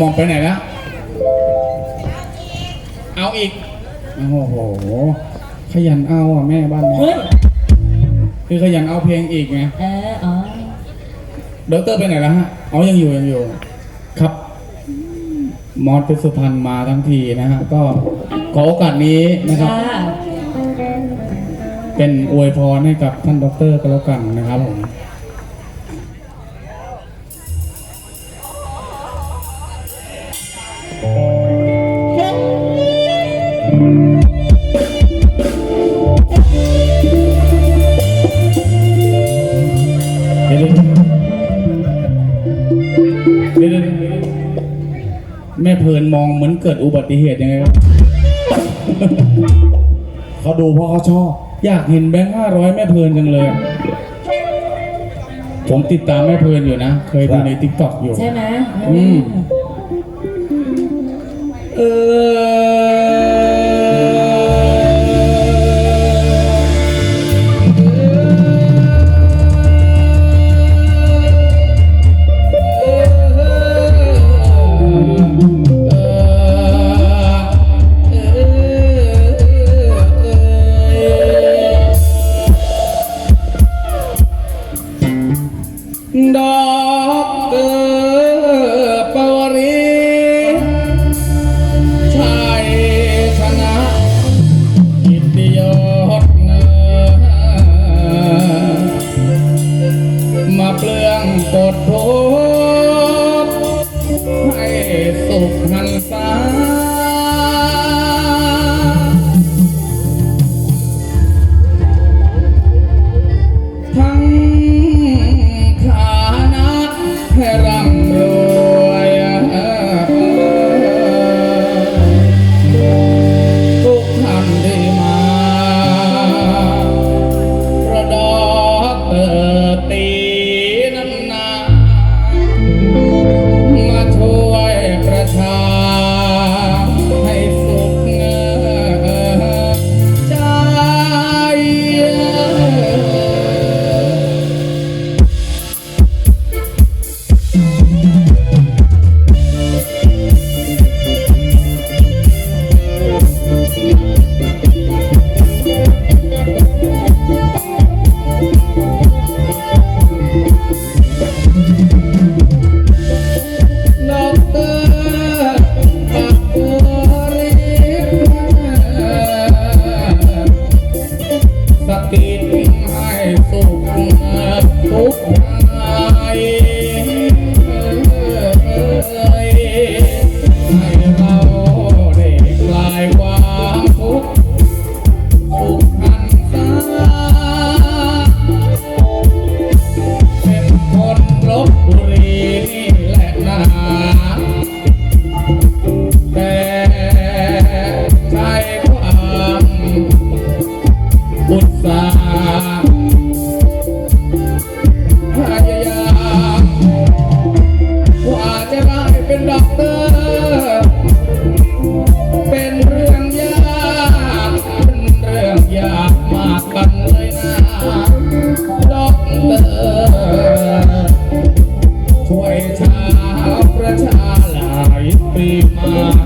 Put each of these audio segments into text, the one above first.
มองไปไหนแล้ว เอาอีก โอ้โห ขยันเอาอะแม่บ้านนี้เฮ้ยคือขยันเอาเพลงอีกไงเอออ๋อดอกเตอรไปไหนแล้วฮะ อ๋อ ยังอยู่ยังอยู่ ครับ มอสเพชรสุพรรณมาทั้งทีนะฮะ ก็ขอโอกาสนี้นะครับ ค่ะเป็นอวยพรให้กับท่านด็อกเตอร์ก็แล้วกันนะครับผม เพลินมองเหมือนเกิดอุบัติเหตุยังไงครับเขาดูเพราะเขาชอบ อยากเห็นแบงค์ห้าร้อยแม่เพลินจังเลยอะผมติดตามแม่เพลินอยู่นะ เคยดูในทิกตอกอยู่ ใช่ไหมอืมเออ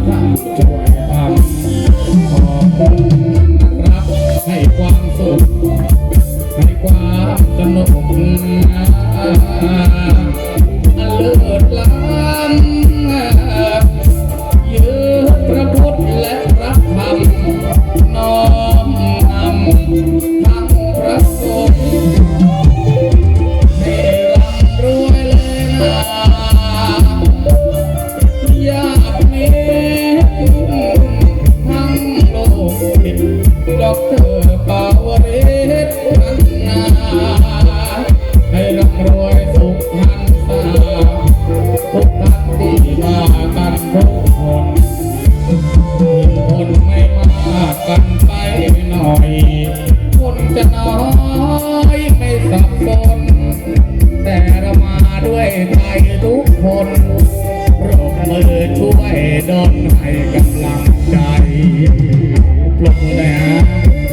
ม รบมือช่วยดนให้กำลังใจปรบมือนะ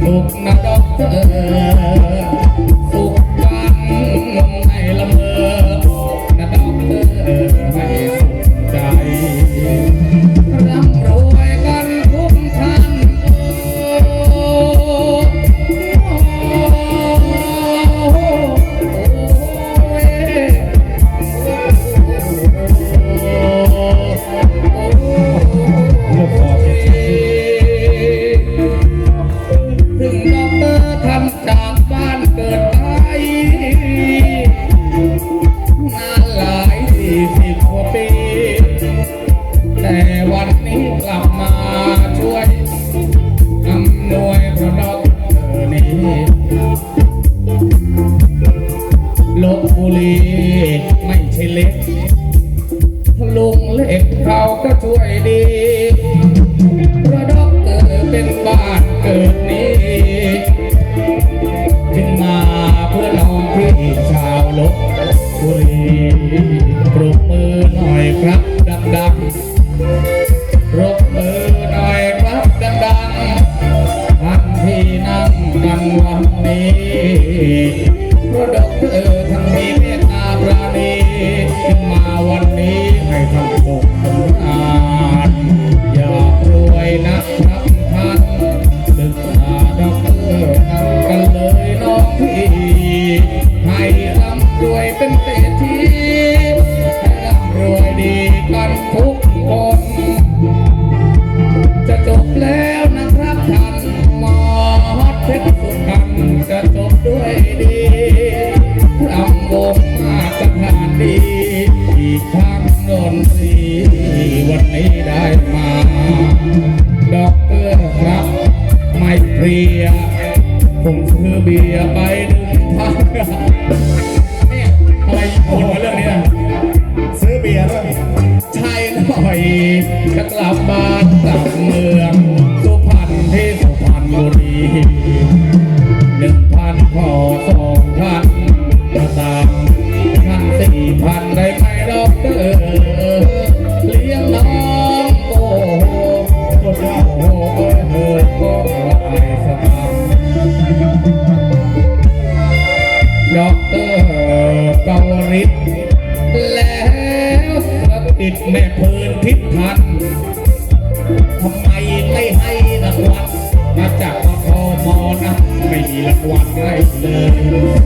บุกนักเตะ Amen. นี้ได้มาดอกเตอร์ครับ ไม่เปลีย ผมซื้อเบียร์ไปหนึ่งพันเนี่ยอะไรคนมาเรื่องนี้ยซื้อเบียร์ด้ยน่อยจะกลับบ้านกลับเมือง สุพรรณที่สุพรรณบุรีิตแม่เพลินทิพทันทำไมไม่ให้รางวัลมาจากพอมอนะไม่มีรางวัลให้เลย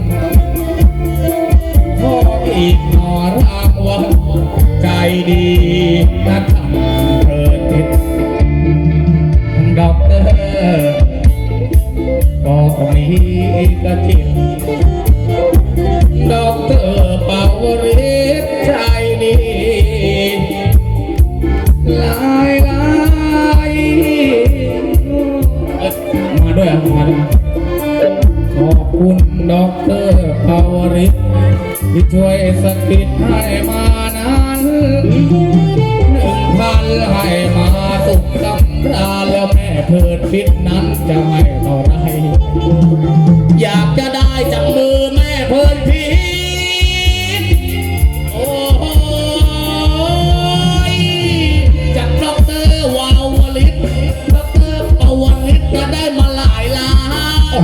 ขอบคุณด็อกเตอร์ภาวริศที่ช่วยสกิดให้มานั้นหนึ่งพันให้มาสุขสำราญแล้วแม่เพิดพิษนั้นจะให้เท่าไรอยากจะได้จากมือแม่เพิดพิษโอ้ยจากด็อกเตอร์วาวลิศด็อกเตอร์ภาวริศจะได้มาหลายล้าน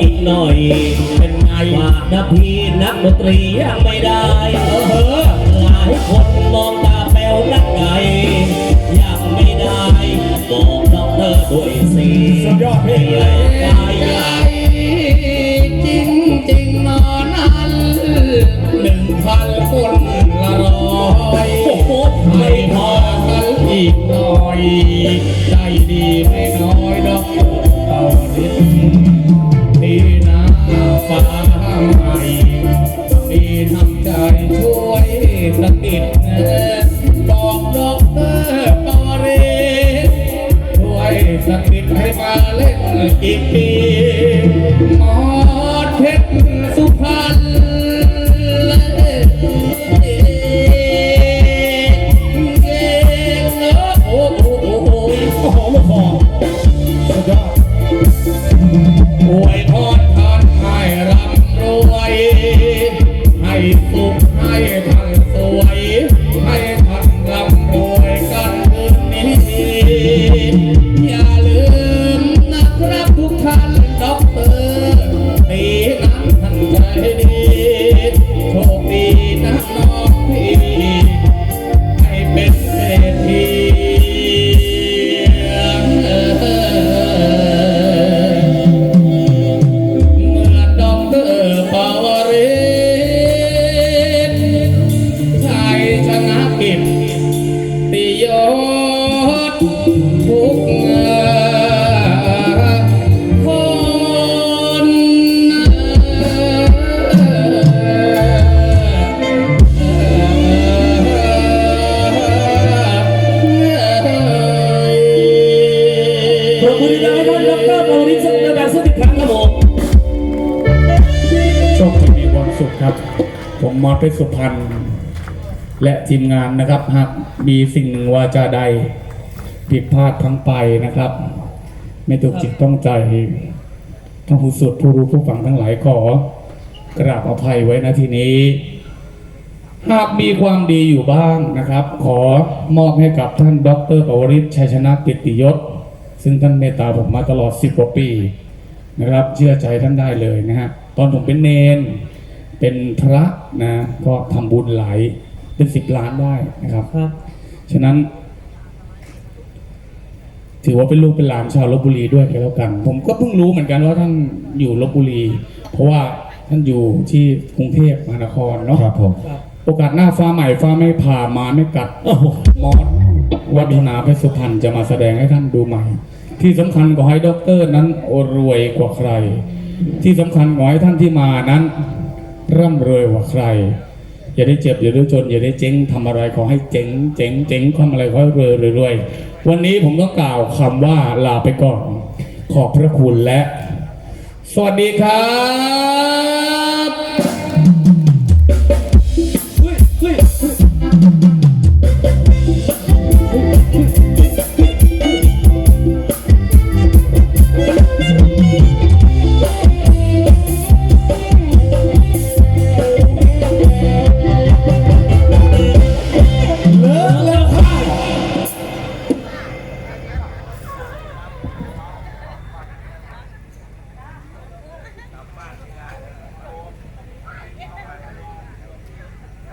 อีกหน่อย เป็นไงว่านะพีนักดนตรียังไม่ได้เออหลายคนมองตาแป้วนักไงยังไม่ได้บอกดอกเธอด้วยสิสุดยอดเพลงเลยจริงจริงนอนนั้นหนึ่งพันคนละร้อยไม่พอกันอีกหน่อย ใจดีไม่น้อยดอกเอาดิ สะกิดบอกดอกเตอร์ปอรศช่วยสะกิดให้มาเล่นอีกที ครับ ผมมอสเพชรสุพรรณและทีมงานนะครับ หากมีสิ่งหนึ่งวาจาใดผิดพลาดทั้งไปนะครับ ไม่ถูกจิตต้องใจท่านผู้สุดผู้รู้ผู้ฟังทั้งหลายขอกราบอภัยไว้นะทีนี้ หากมีความดีอยู่บ้างนะครับ ขอมอบให้กับท่านดรปวริศชัยชนะกิติยศ ซึ่งท่านเมตตาผมมาตลอด10กว่าปีนะครับ เชื่อใจท่านได้เลยนะฮะตอนผมเป็นเนน เป็นพระนะก็ทำบุญหลายเป็นสิบล้านได้นะครับ ครับ ฉะนั้น ถือว่าเป็นลูกเป็นหลานชาวลบบุรีด้วยกันแล้วกัน ผมก็เพิ่งรู้เหมือนกันว่าท่านอยู่ลบบุรี เพราะว่าท่านอยู่ที่กรุงเทพมหานครเนาะครับผมครับโอกาสหน้าฟ้าใหม่ฟ้าไม่ผ่ามาไม่กัดโอ้โหมอสวัฒนาเพชรสุพรรณจะมาแสดงให้ท่านดูใหม่ ที่สำคัญขอให้ด็อกเตอร์นั้นรวยกว่าใคร ที่สำคัญขอให้ท่านที่มานั้น ร่ำรวยกว่าใคร อย่าได้เจ็บอย่าได้จน อย่าได้เจ๊งทำอะไรขอให้เจ๊งเจ๊งเจ๊งทำอะไรขอให้รวยรวยรวยวันนี้ผมต้องกล่าวคำว่าลาไปก่อน ขอบพระคุณและ สวัสดีครับ